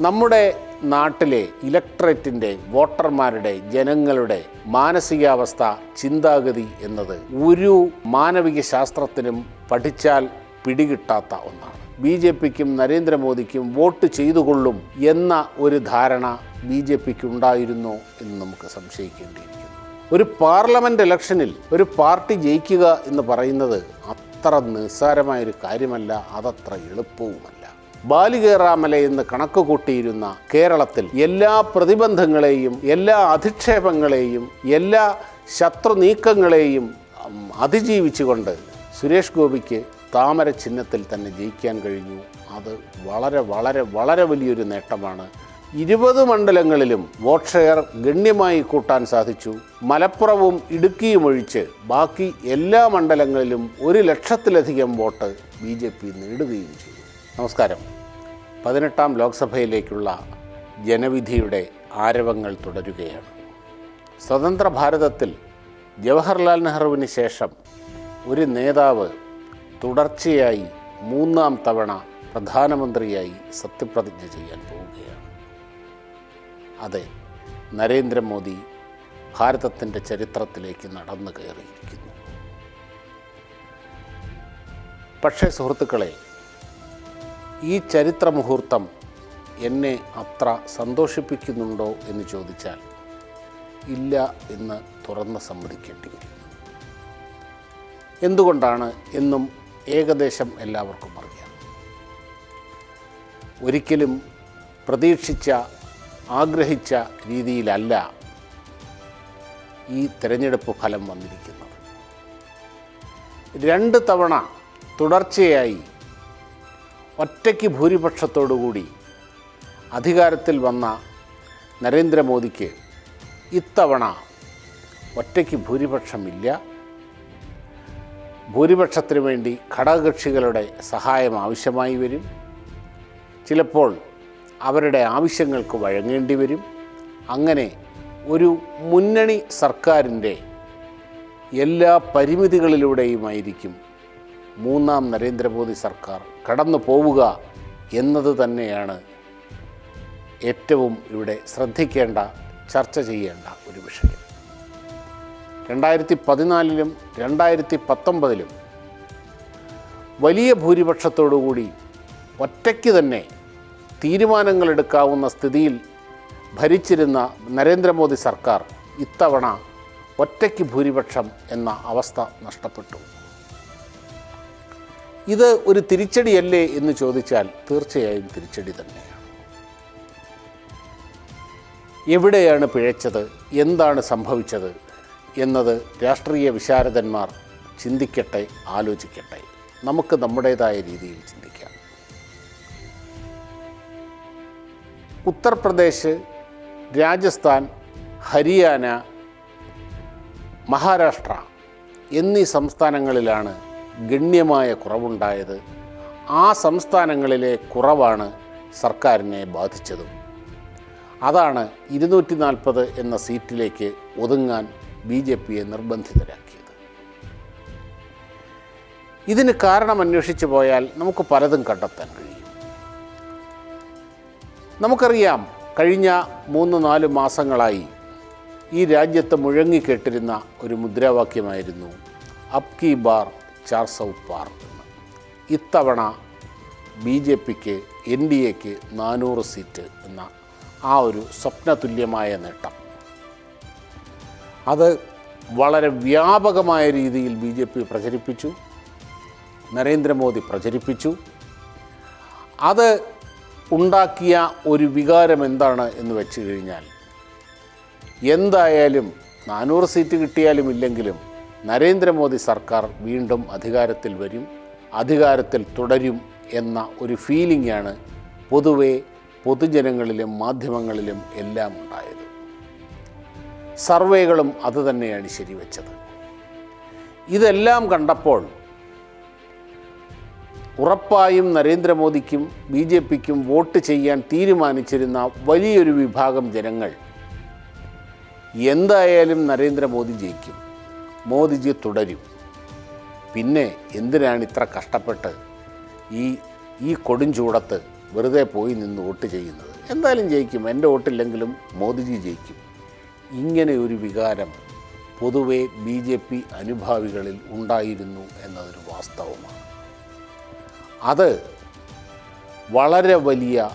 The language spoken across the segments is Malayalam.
നമ്മുടെ നാട്ടിലെ ഇലക്ട്രേറ്റിന്റെ വോട്ടർമാരുടെ ജനങ്ങളുടെ മാനസികാവസ്ഥ ചിന്താഗതി എന്നത് ഒരു മാനവിക ശാസ്ത്രത്തിനും പഠിച്ചാൽ പിടികിട്ടാത്ത ഒന്നാണ്. ബി ജെ പിക്കും നരേന്ദ്രമോദിക്കും വോട്ട് ചെയ്തുകൊള്ളും എന്ന ഒരു ധാരണ ബി ജെ പിക്ക് ഉണ്ടായിരുന്നോ എന്ന് നമുക്ക് സംശയിക്കേണ്ടിയിരിക്കുന്നു. ഒരു പാർലമെന്റ് ഇലക്ഷനിൽ ഒരു പാർട്ടി ജയിക്കുക എന്ന് പറയുന്നത് അത്ര നിസ്സാരമായൊരു കാര്യമല്ല അതത്ര എളുപ്പവുമല്ല. ബാലികേറാമല എന്ന് കണക്ക് കൂട്ടിയിരുന്ന കേരളത്തിൽ എല്ലാ പ്രതിബന്ധങ്ങളെയും എല്ലാ അധിക്ഷേപങ്ങളെയും എല്ലാ ശത്രു നീക്കങ്ങളെയും അതിജീവിച്ചുകൊണ്ട് സുരേഷ് ഗോപിക്ക് താമര ചിഹ്നത്തിൽ തന്നെ ജയിക്കാൻ കഴിഞ്ഞു. അത് വളരെ വളരെ വളരെ വലിയൊരു നേട്ടമാണ്. ഇരുപത് മണ്ഡലങ്ങളിലും വോട്ട് ഷെയർ ഗണ്യമായി കൂട്ടാൻ സാധിച്ചു. മലപ്പുറവും ഇടുക്കിയും ഒഴിച്ച് ബാക്കി എല്ലാ മണ്ഡലങ്ങളിലും ഒരു ലക്ഷത്തിലധികം വോട്ട് ബി നേടുകയും ചെയ്തു. നമസ്കാരം. പതിനെട്ടാം ലോക്സഭയിലേക്കുള്ള ജനവിധിയുടെ ആരവങ്ങൾ തുടരുകയാണ്. സ്വതന്ത്ര ഭാരതത്തിൽ ജവഹർലാൽ നെഹ്റുവിന് ശേഷം ഒരു നേതാവ് തുടർച്ചയായി മൂന്നാം തവണ പ്രധാനമന്ത്രിയായി സത്യപ്രതിജ്ഞ ചെയ്യാൻ പോവുകയാണ്. അതെ നരേന്ദ്രമോദി ഭാരതത്തിന്റെ ചരിത്രത്തിലേക്ക് നടന്നു കയറിയിരിക്കുന്നു. പക്ഷേ സുഹൃത്തുക്കളെ ഈ ചരിത്ര മുഹൂർത്തം എന്നെ അത്ര സന്തോഷിപ്പിക്കുന്നുണ്ടോ എന്ന് ചോദിച്ചാൽ ഇല്ല എന്ന് തുറന്ന് സമ്മതിക്കേണ്ടി എന്തുകൊണ്ടാണ് എന്നും ഏകദേശം എല്ലാവർക്കും അറിയാം. ഒരിക്കലും പ്രതീക്ഷിച്ച ആഗ്രഹിച്ച രീതിയിലല്ല ഈ തിരഞ്ഞെടുപ്പ് ഫലം വന്നിരിക്കുന്നത്. രണ്ട് തവണ തുടർച്ചയായി ഒറ്റയ്ക്ക് ഭൂരിപക്ഷത്തോടുകൂടി അധികാരത്തിൽ വന്ന നരേന്ദ്രമോദിക്ക് ഇത്തവണ ഒറ്റയ്ക്ക് ഭൂരിപക്ഷമില്ല. ഭൂരിപക്ഷത്തിന് വേണ്ടി ഘടകകക്ഷികളുടെ സഹായം ആവശ്യമായി വരും. ചിലപ്പോൾ അവരുടെ ആവശ്യങ്ങൾക്ക് വഴങ്ങേണ്ടി വരും. അങ്ങനെ ഒരു മുന്നണി സർക്കാരിന്റെ എല്ലാ പരിമിതികളിലൂടെയുമായിരിക്കും മൂന്നാം നരേന്ദ്രമോദി സർക്കാർ കടന്നു പോവുക എന്നത് തന്നെയാണ് ഏറ്റവും ഇവിടെ ശ്രദ്ധിക്കേണ്ട ചർച്ച ചെയ്യേണ്ട ഒരു വിഷയം. രണ്ടായിരത്തി പതിനാലിലും രണ്ടായിരത്തി പത്തൊമ്പതിലും വലിയ ഭൂരിപക്ഷത്തോടുകൂടി ഒറ്റയ്ക്ക് തന്നെ തീരുമാനങ്ങളെടുക്കാവുന്ന സ്ഥിതിയിൽ ഭരിച്ചിരുന്ന നരേന്ദ്രമോദി സർക്കാർ ഇത്തവണ ഒറ്റയ്ക്ക് ഭൂരിപക്ഷം എന്ന അവസ്ഥ നഷ്ടപ്പെട്ടു. ഇത് ഒരു തിരിച്ചടിയല്ലേ എന്ന് ചോദിച്ചാൽ തീർച്ചയായും തിരിച്ചടി തന്നെയാണ്. എവിടെയാണ് പിഴച്ചത്? എന്താണ് സംഭവിച്ചത്? എന്നത് രാഷ്ട്രീയ വിശാരദന്മാർ ചിന്തിക്കട്ടെ ആലോചിക്കട്ടെ. നമുക്ക് നമ്മുടേതായ രീതിയിൽ ചിന്തിക്കാം. ഉത്തർപ്രദേശ് രാജസ്ഥാൻ ഹരിയാന മഹാരാഷ്ട്ര എന്നീ സംസ്ഥാനങ്ങളിലാണ് ഗണ്യമായ കുറവുണ്ടായത്. ആ സംസ്ഥാനങ്ങളിലെ കുറവാണ് സർക്കാരിനെ ബാധിച്ചതും. അതാണ് ഇരുന്നൂറ്റി നാൽപ്പത് എന്ന സീറ്റിലേക്ക് ഒതുങ്ങാൻ ബി ജെ പിയെ നിർബന്ധിതരാക്കിയത്. ഇതിന് കാരണം അന്വേഷിച്ചു പോയാൽ നമുക്ക് പലതും കണ്ടെത്താൻ കഴിയും. നമുക്കറിയാം കഴിഞ്ഞ മൂന്ന് നാല് മാസങ്ങളായി ഈ രാജ്യത്ത് മുഴങ്ങിക്കേട്ടിരുന്ന ഒരു മുദ്രാവാക്യമായിരുന്നു അപ് കി ബാർ ചാർ സൗത്ത് പാർ. എന്ന് ഇത്തവണ ബി ജെ പിക്ക് എൻ ഡി എക്ക് നാനൂറ് സീറ്റ് എന്ന ആ ഒരു സ്വപ്നതുല്യമായ നേട്ടം. അത് വളരെ വ്യാപകമായ രീതിയിൽ ബി ജെ പി പ്രചരിപ്പിച്ചു നരേന്ദ്രമോദി പ്രചരിപ്പിച്ചു. അത് ഉണ്ടാക്കിയ ഒരു വികാരം എന്താണ് എന്ന് വെച്ച് കഴിഞ്ഞാൽ എന്തായാലും നാനൂറ് സീറ്റ് കിട്ടിയാലും ഇല്ലെങ്കിലും നരേന്ദ്രമോദി സർക്കാർ വീണ്ടും അധികാരത്തിൽ വരും അധികാരത്തിൽ തുടരും എന്ന ഒരു ഫീലിംഗാണ് പൊതുവെ പൊതുജനങ്ങളിലും മാധ്യമങ്ങളിലും എല്ലാം ഉണ്ടായത്. സർവേകളും അതുതന്നെയാണ് ശരിവെച്ചത്. ഇതെല്ലാം കണ്ടപ്പോൾ ഉറപ്പായും നരേന്ദ്രമോദിക്കും ബി ജെ പിക്കും വോട്ട് ചെയ്യാൻ തീരുമാനിച്ചിരുന്ന വലിയൊരു വിഭാഗം ജനങ്ങൾ എന്തായാലും നരേന്ദ്രമോദി ജയിക്കും. മോദിജി തുടരും. പിന്നെ എന്തിനാണ് ഇത്ര കഷ്ടപ്പെട്ട് ഈ ഈ കൊടുംചൂടത്ത് വെറുതെ പോയി നിന്ന് വോട്ട് ചെയ്യുന്നത്? എന്തായാലും ജയിക്കും. എന്റെ വോട്ടില്ലെങ്കിലും മോദിജി ജയിക്കും. ഇങ്ങനെ ഒരു വികാരം പൊതുവെ ബി ജെ പി അനുഭാവികളിൽ ഉണ്ടായിരുന്നു എന്നതൊരു വാസ്തവമാണ്. അത് വളരെ വലിയ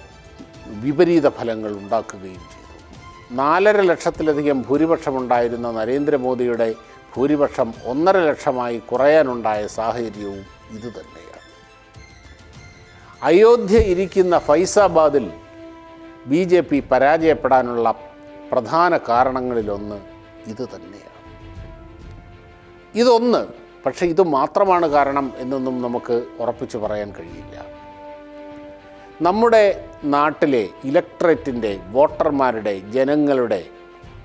വിപരീത ഫലങ്ങൾ ഉണ്ടാക്കുകയും ചെയ്തു. നാലര ലക്ഷത്തിലധികം ഭൂരിപക്ഷമുണ്ടായിരുന്ന നരേന്ദ്രമോദിയുടെ ഭൂരിപക്ഷം ഒന്നര ലക്ഷമായി കുറയാനുണ്ടായ സാഹചര്യവും ഇതുതന്നെയാണ്. അയോധ്യ ഇരിക്കുന്ന ഫൈസാബാദിൽ ബി ജെ പി പരാജയപ്പെടാനുള്ള പ്രധാന കാരണങ്ങളിലൊന്ന് ഇത് തന്നെയാണ് ഇതൊന്ന് പക്ഷേ ഇത് മാത്രമാണ് കാരണം എന്നൊന്നും നമുക്ക് ഉറപ്പിച്ചു പറയാൻ കഴിയില്ല. നമ്മുടെ നാട്ടിലെ ഇലക്ട്രേറ്റിന്റെ വോട്ടർമാരുടെ ജനങ്ങളുടെ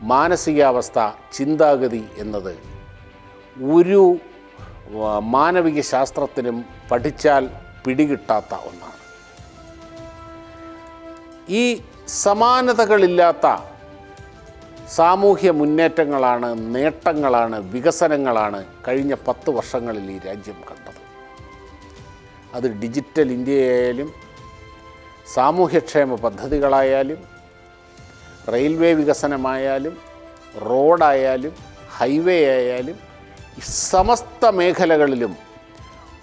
മാനസികാവസ്ഥ ചിന്താഗതി എന്നത് ഒരു മാനവിക ശാസ്ത്രത്തിനും പഠിച്ചാൽ പിടികിട്ടാത്ത ഒന്നാണ്. ഈ സമാനതകളില്ലാത്ത സാമൂഹ്യ മുന്നേറ്റങ്ങളാണ് നേട്ടങ്ങളാണ് വികസനങ്ങളാണ് കഴിഞ്ഞ പത്ത് വർഷങ്ങളിൽ ഈ രാജ്യം കണ്ടത്. അത് ഡിജിറ്റൽ ഇന്ത്യയായാലും സാമൂഹ്യക്ഷേമ പദ്ധതികളായാലും റെയിൽവേ വികസനമായാലും റോഡായാലും ഹൈവേ ആയാലും സമസ്ത മേഖലകളിലും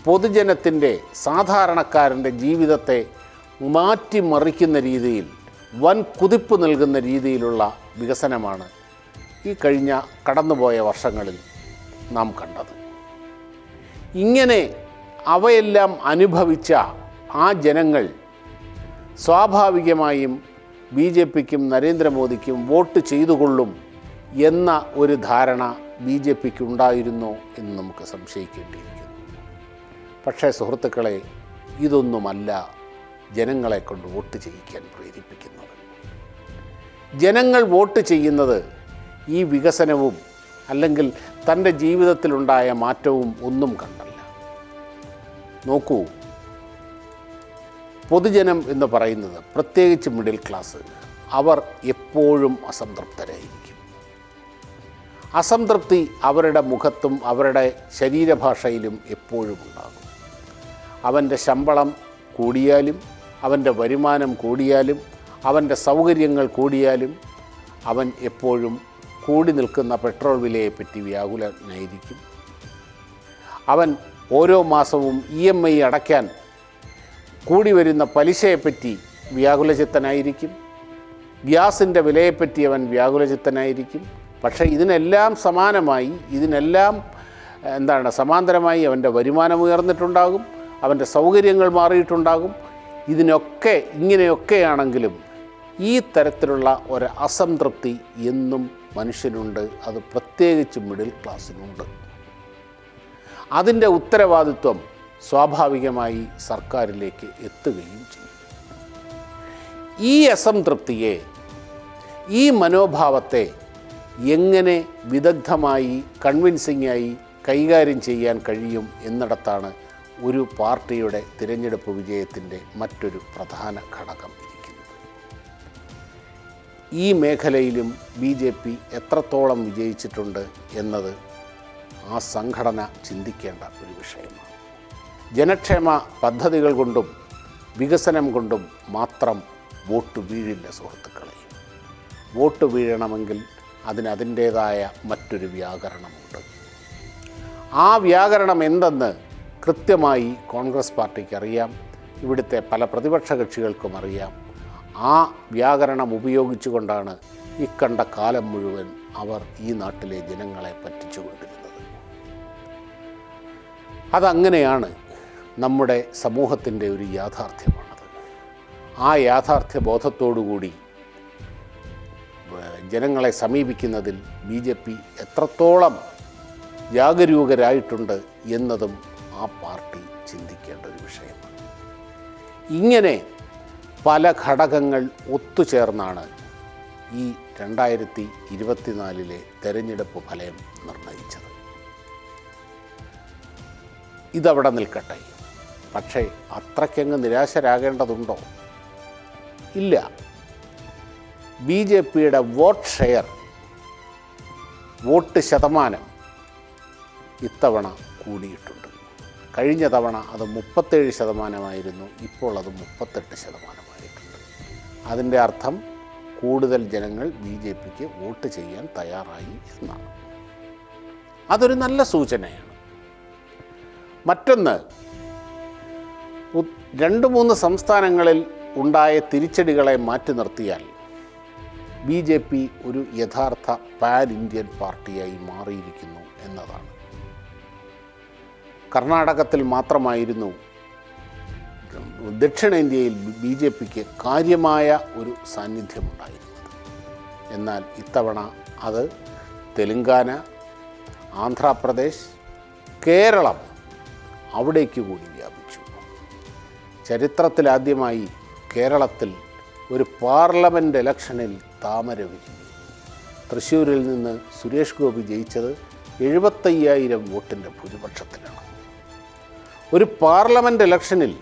പൊതുജനത്തിന്റെ സാധാരണക്കാരന്റെ ജീവിതത്തെ മാറ്റിമറിക്കുന്ന രീതിയിൽ വൻ കുതിപ്പ് നൽകുന്ന രീതിയിലുള്ള വികസനമാണ് ഈ കഴിഞ്ഞ കടന്നുപോയ വർഷങ്ങളിൽ നാം കണ്ടത്. ഇങ്ങനെ അവയെല്ലാം അനുഭവിച്ച ആ ജനങ്ങൾ സ്വാഭാവികമായും ബി ജെ പിക്കും നരേന്ദ്രമോദിക്കും വോട്ട് ചെയ്തുകൊള്ളും എന്ന ഒരു ധാരണ ബി ജെ പിക്ക് ഉണ്ടായിരുന്നോ എന്ന് നമുക്ക് സംശയിക്കേണ്ടിയിരിക്കുന്നു. പക്ഷേ സുഹൃത്തുക്കളെ ഇതൊന്നുമല്ല ജനങ്ങളെ കൊണ്ട് വോട്ട് ചെയ്യിക്കാൻ പ്രേരിപ്പിക്കുന്നത്. ജനങ്ങൾ വോട്ട് ചെയ്യുന്നത് ഈ വികസനവും അല്ലെങ്കിൽ തന്റെ ജീവിതത്തിലുണ്ടായ മാറ്റവും ഒന്നും കണ്ടല്ല. നോക്കൂ പൊതുജനം എന്ന് പറയുന്നത് പ്രത്യേകിച്ച് മിഡിൽ ക്ലാസ് അവർ എപ്പോഴും അസംതൃപ്തരായിരിക്കും. അസംതൃപ്തി അവരുടെ മുഖത്തും അവരുടെ ശരീരഭാഷയിലും എപ്പോഴും ഉണ്ടാകും. അവന്റെ ശമ്പളം കൂടിയാലും അവന്റെ വരുമാനം കൂടിയാലും അവന്റെ സൗകര്യങ്ങൾ കൂടിയാലും അവൻ എപ്പോഴും കൂടി നിൽക്കുന്ന പെട്രോൾ വിലയെപ്പറ്റി വ്യാകുലനായിരിക്കും. അവൻ ഓരോ മാസവും ഇ എം ഐ അടയ്ക്കാൻ കൂടി വരുന്ന പലിശയെപ്പറ്റി വ്യാകുലചിത്തനായിരിക്കും. ഗ്യാസിന്റെ വിലയെപ്പറ്റി അവൻ വ്യാകുലചിത്തനായിരിക്കും. പക്ഷേ ഇതിനെല്ലാം സമാനമായി ഇതിനെല്ലാം എന്താണ് സമാന്തരമായി അവന്റെ വരുമാനം ഉയർന്നിട്ടുണ്ടാകും അവന്റെ സൗകര്യങ്ങൾ മാറിയിട്ടുണ്ടാകും. ഇതിനൊക്കെ ഇങ്ങനെയൊക്കെയാണെങ്കിലും ഈ തരത്തിലുള്ള ഒരു അസംതൃപ്തി എന്നും മനുഷ്യനുണ്ട്. അത് പ്രത്യേകിച്ച് മിഡിൽ ക്ലാസ്സിനുണ്ട് അതിന്റെ ഉത്തരവാദിത്വം സ്വാഭാവികമായി സർക്കാരിലേക്ക് എത്തുകയും ചെയ്യും. ഈ അസംതൃപ്തിയെ ഈ മനോഭാവത്തെ എങ്ങനെ വിദഗ്ധമായി കൺവിൻസിംഗായി കൈകാര്യം ചെയ്യാൻ കഴിയും എന്നിടത്താണ് ഒരു പാർട്ടിയുടെ തിരഞ്ഞെടുപ്പ് വിജയത്തിന്റെ മറ്റൊരു പ്രധാന ഘടകം ഇരിക്കുന്നത്. ഈ മേഖലയിലും ബി ജെ പി എത്രത്തോളം വിജയിച്ചിട്ടുണ്ട് എന്നത് ആ സംഘടന ചിന്തിക്കേണ്ട ഒരു വിഷയമാണ്. ജനക്ഷേമ പദ്ധതികൾ കൊണ്ടും വികസനം കൊണ്ടും മാത്രം വോട്ട് വീഴില്ല സുഹൃത്തുക്കളെ വോട്ട് വീഴണമെങ്കിൽ അതിന് അതിന്റേതായ മറ്റൊരു വ്യാകരണമുണ്ട്. ആ വ്യാകരണം എന്തെന്ന് കൃത്യമായി കോൺഗ്രസ് പാർട്ടിക്ക് അറിയാം ഇവിടുത്തെ പല പ്രതിപക്ഷ കക്ഷികൾക്കും അറിയാം. ആ വ്യാകരണം ഉപയോഗിച്ചുകൊണ്ടാണ് ഇക്കണ്ട കാലം മുഴുവൻ അവർ ഈ നാട്ടിലെ ജനങ്ങളെ പറ്റിച്ചുകൊണ്ടിരുന്നത്. അതങ്ങനെയാണ് നമ്മുടെ സമൂഹത്തിന്റെ ഒരു യാഥാർത്ഥ്യമാണത്. ആ യാഥാർത്ഥ്യ ബോധത്തോടുകൂടി ജനങ്ങളെ സമീപിക്കുന്നതിൽ ബി ജെ പി എത്രത്തോളം ജാഗരൂകരായിട്ടുണ്ട് എന്നതും ആ പാർട്ടി ചിന്തിക്കേണ്ട ഒരു വിഷയമാണ്. ഇങ്ങനെ പല ഘടകങ്ങൾ ഒത്തുചേർന്നാണ് ഈ രണ്ടായിരത്തി ഇരുപത്തിനാലിലെ തെരഞ്ഞെടുപ്പ് ഫലം നിർണയിച്ചത്. ഇതവിടെ നിൽക്കട്ടെ. പക്ഷേ അത്രയ്ക്കങ്ങ് നിരാശരാകേണ്ടതുണ്ടോ? ഇല്ല. ബി ജെ പിയുടെ വോട്ട് ഷെയർ വോട്ട് ശതമാനം ഇത്തവണ കൂടിയിട്ടുണ്ട്. കഴിഞ്ഞ തവണ അത് മുപ്പത്തേഴ് ശതമാനമായിരുന്നു ഇപ്പോൾ അത് മുപ്പത്തെട്ട് ശതമാനമായിട്ടുണ്ട്. അതിന്റെ അർത്ഥം കൂടുതൽ ജനങ്ങൾ ബി ജെ പിക്ക് വോട്ട് ചെയ്യാൻ തയ്യാറായി എന്നാണ്. അതൊരു നല്ല സൂചനയാണ്. മറ്റൊന്ന് രണ്ട് മൂന്ന് സംസ്ഥാനങ്ങളിൽ ഉണ്ടായ തിരിച്ചടികളെ മാറ്റി നിർത്തിയാൽ ബി ജെ പി ഒരു യഥാർത്ഥ പാൻ ഇന്ത്യൻ പാർട്ടിയായി മാറിയിരിക്കുന്നു എന്നതാണ്. കർണാടകത്തിൽ മാത്രമായിരുന്നു ദക്ഷിണേന്ത്യയിൽ ബി ജെ പിക്ക് കാര്യമായ ഒരു സാന്നിധ്യമുണ്ടായിരുന്നത്. എന്നാൽ ഇത്തവണ അത് തെലുങ്കാന ആന്ധ്രാപ്രദേശ് കേരളം അവിടേക്ക് കൂടി വ്യാപിച്ചു. ചരിത്രത്തിലാദ്യമായി കേരളത്തിൽ ഒരു പാർലമെന്റ് ഇലക്ഷനിൽ താമര വിരിഞ്ഞു തൃശ്ശൂരിൽ നിന്ന് സുരേഷ് ഗോപി ജയിച്ചത് എഴുപത്തയ്യായിരം വോട്ടിന്റെ ഭൂരിപക്ഷത്തിലാണ് ഒരു പാർലമെന്റ് ഇലക്ഷനിൽ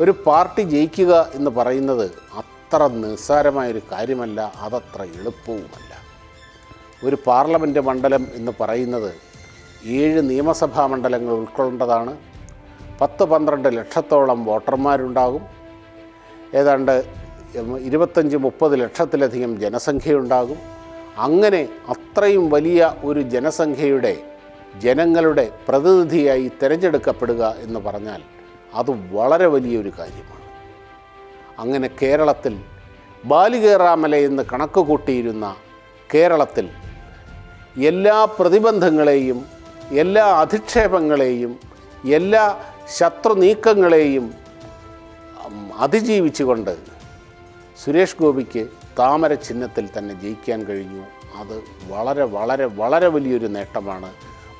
ഒരു പാർട്ടി ജയിക്കുക എന്ന് പറയുന്നത് അത്ര നിസ്സാരമായൊരു കാര്യമല്ല അതത്ര എളുപ്പവുമല്ല. ഒരു പാർലമെന്റ് മണ്ഡലം എന്ന് പറയുന്നത് ഏഴ് നിയമസഭാ മണ്ഡലങ്ങൾ ഉൾക്കൊള്ളേണ്ടതാണ് പത്ത് പന്ത്രണ്ട് ലക്ഷത്തോളം വോട്ടർമാരുണ്ടാകും. ഏതാണ്ട് ഇരുപത്തഞ്ച് മുപ്പത് ലക്ഷത്തിലധികം ജനസംഖ്യയുണ്ടാകും. അങ്ങനെ അത്രയും വലിയ ഒരു ജനസംഖ്യയുടെ ജനങ്ങളുടെ പ്രതിനിധിയായി തിരഞ്ഞെടുക്കപ്പെടുക എന്ന് പറഞ്ഞാൽ അത് വളരെ വലിയൊരു കാര്യമാണ്. അങ്ങനെ കേരളത്തിൽ ബാലികേറാമല എന്ന് കണക്ക് കൂട്ടിയിരുന്ന കേരളത്തിൽ എല്ലാ പ്രതിബന്ധങ്ങളെയും എല്ലാ അധിക്ഷേപങ്ങളെയും എല്ലാ ശത്രു നീക്കങ്ങളെയും അതിജീവിച്ചുകൊണ്ട് സുരേഷ് ഗോപിക്ക് താമര ചിഹ്നത്തിൽ തന്നെ ജയിക്കാൻ കഴിഞ്ഞു. അത് വളരെ വളരെ വളരെ വലിയൊരു നേട്ടമാണ്.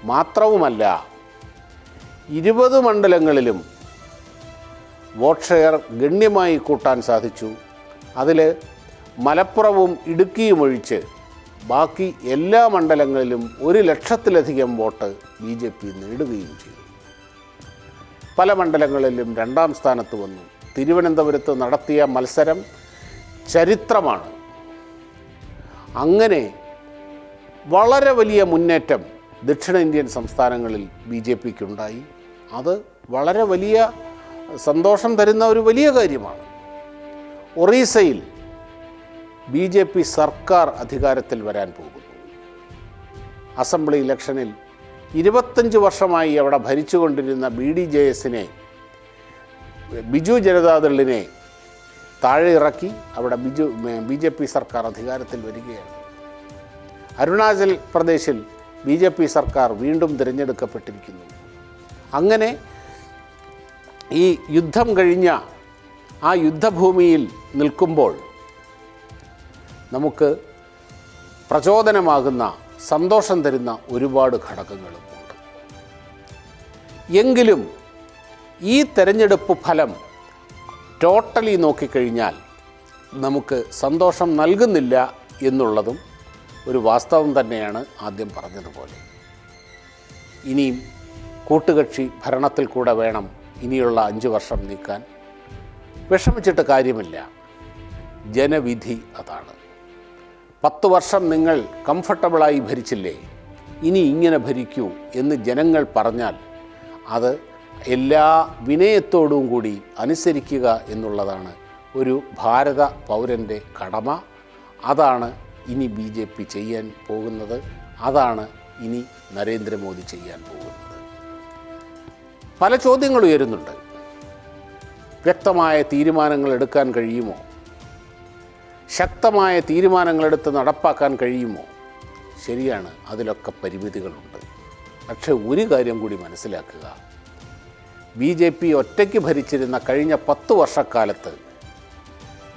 മാത്രവുമല്ല ഇരുപത് മണ്ഡലങ്ങളിലും വോട്ട് ഷെയർ ഗണ്യമായി കൂട്ടാൻ സാധിച്ചു. അതിൽ മലപ്പുറവും ഇടുക്കിയും ഒഴിച്ച് ബാക്കി എല്ലാ മണ്ഡലങ്ങളിലും ഒരു ലക്ഷത്തിലധികം വോട്ട് ബി ജെ പി നേടുകയും ചെയ്തു. പല മണ്ഡലങ്ങളിലും രണ്ടാം സ്ഥാനത്ത് വന്നു. തിരുവനന്തപുരത്ത് നടത്തിയ മത്സരം ചരിത്രമാണ്. അങ്ങനെ വളരെ വലിയ മുന്നേറ്റം ദക്ഷിണേന്ത്യൻ സംസ്ഥാനങ്ങളിൽ ബി ജെ പിക്കുണ്ടായി. അത് വളരെ വലിയ സന്തോഷം തരുന്ന ഒരു വലിയ കാര്യമാണ്. ഒറീസയിൽ ബി ജെ പി സർക്കാർ അധികാരത്തിൽ വരാൻ പോകുന്നു. അസംബ്ലി ഇലക്ഷനിൽ ഇരുപത്തഞ്ച് വർഷമായി അവിടെ ഭരിച്ചുകൊണ്ടിരുന്ന ബി ഡി ജെ എസിനെ ബിജു ജനതാദളിനെ താഴെ ഇറക്കി അവിടെ ബിജു ബി ജെ പി സർക്കാർ അധികാരത്തിൽ വരികയാണ്. അരുണാചൽ പ്രദേശിൽ ബി ജെ പി സർക്കാർ വീണ്ടും തിരഞ്ഞെടുക്കപ്പെട്ടിരിക്കുന്നു. അങ്ങനെ ഈ യുദ്ധം കഴിഞ്ഞ ആ യുദ്ധഭൂമിയിൽ നിൽക്കുമ്പോൾ നമുക്ക് പ്രചോദനമാകുന്ന സന്തോഷം തരുന്ന ഒരുപാട് ഘടകങ്ങളുമുണ്ട്. എങ്കിലും ഈ തെരഞ്ഞെടുപ്പ് ഫലം ടോട്ടലി നോക്കിക്കഴിഞ്ഞാൽ നമുക്ക് സന്തോഷം നൽകുന്നില്ല എന്നുള്ളതും ഒരു വാസ്തവം തന്നെയാണ് ആദ്യം പറഞ്ഞതുപോലെ. ഇനിയും കൂട്ടുകക്ഷി ഭരണത്തിൽ കൂടെ വേണം ഇനിയുള്ള അഞ്ച് വർഷം നീക്കാൻ. വിഷമിച്ചിട്ട് കാര്യമില്ല. ജനവിധി അതാണ്. പത്ത് വർഷം നിങ്ങൾ കംഫർട്ടബിളായി ഭരിച്ചില്ലേ? ഇനി ഇങ്ങനെ ഭരിക്കൂ എന്ന് ജനങ്ങൾ പറഞ്ഞാൽ അത് എല്ലാ വിനയത്തോടും കൂടി അനുസരിക്കുക എന്നുള്ളതാണ് ഒരു ഭാരത പൗരന്റെ കടമ. അതാണ് ഇനി ബി ജെ പി ചെയ്യാൻ പോകുന്നത്. അതാണ് ഇനി നരേന്ദ്രമോദി ചെയ്യാൻ പോകുന്നത്. പല ചോദ്യങ്ങൾ ഉയരുന്നുണ്ട്. വ്യക്തമായ തീരുമാനങ്ങൾ എടുക്കാൻ കഴിയുമോ? ശക്തമായ തീരുമാനങ്ങളെടുത്ത് നടപ്പാക്കാൻ കഴിയുമോ? ശരിയാണ് അതിലൊക്കെ പരിമിതികളുണ്ട്. പക്ഷേ ഒരു കാര്യം കൂടി മനസ്സിലാക്കുക. ബി ജെ പി ഒറ്റയ്ക്ക് ഭരിച്ചിരുന്ന കഴിഞ്ഞ പത്ത് വർഷക്കാലത്ത്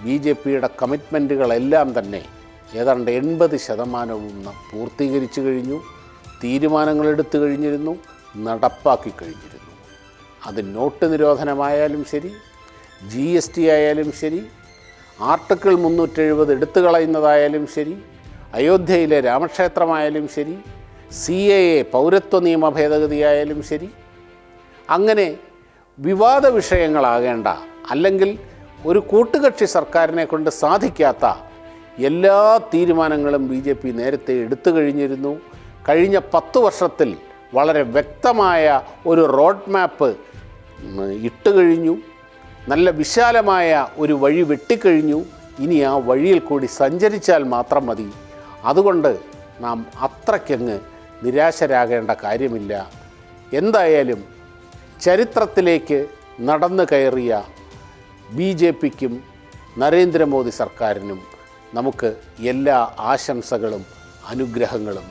ബി ജെ പിയുടെ കമ്മിറ്റ്മെന്റുകളെല്ലാം തന്നെ ഏതാണ്ട് എൺപത് ശതമാനവും പൂർത്തീകരിച്ചു കഴിഞ്ഞു തീരുമാനങ്ങൾ എടുത്തു കഴിഞ്ഞിരുന്നു നടപ്പാക്കി കഴിഞ്ഞിരുന്നു. അത് നോട്ട് നിരോധനമായാലും ശരി ജി എസ് ടി ആയാലും ശരി ആർട്ടിക്കിൾ മുന്നൂറ്റെഴുപത് എടുത്തു കളയുന്നതായാലും ശരി അയോധ്യയിലെ രാമക്ഷേത്രമായാലും ശരി സി എ എ പൗരത്വ നിയമ ഭേദഗതിയായാലും ശരി അങ്ങനെ വിവാദ വിഷയങ്ങളാകേണ്ട അല്ലെങ്കിൽ ഒരു കൂട്ടുകക്ഷി സർക്കാരിനെ കൊണ്ട് സാധിക്കാത്ത എല്ലാ തീരുമാനങ്ങളും ബി ജെ പി നേരത്തെ എടുത്തു കഴിഞ്ഞിരുന്നു. കഴിഞ്ഞ പത്ത് വർഷത്തിൽ വളരെ വ്യക്തമായ ഒരു റോഡ് മാപ്പ് ഇട്ട് കഴിഞ്ഞു. നല്ല വിശാലമായ ഒരു വഴി വെട്ടിക്കഴിഞ്ഞു. ഇനി ആ വഴിയിൽ കൂടി സഞ്ചരിച്ചാൽ മാത്രം മതി. അതുകൊണ്ട് നാം അത്രയ്ക്കങ്ങ് നിരാശരാകേണ്ട കാര്യമില്ല. എന്തായാലും ചരിത്രത്തിലേക്ക് നടന്നു കയറിയ ബി ജെ പിക്കും നരേന്ദ്രമോദി സർക്കാരിനും നമുക്ക് എല്ലാ ആശംസകളും അനുഗ്രഹങ്ങളും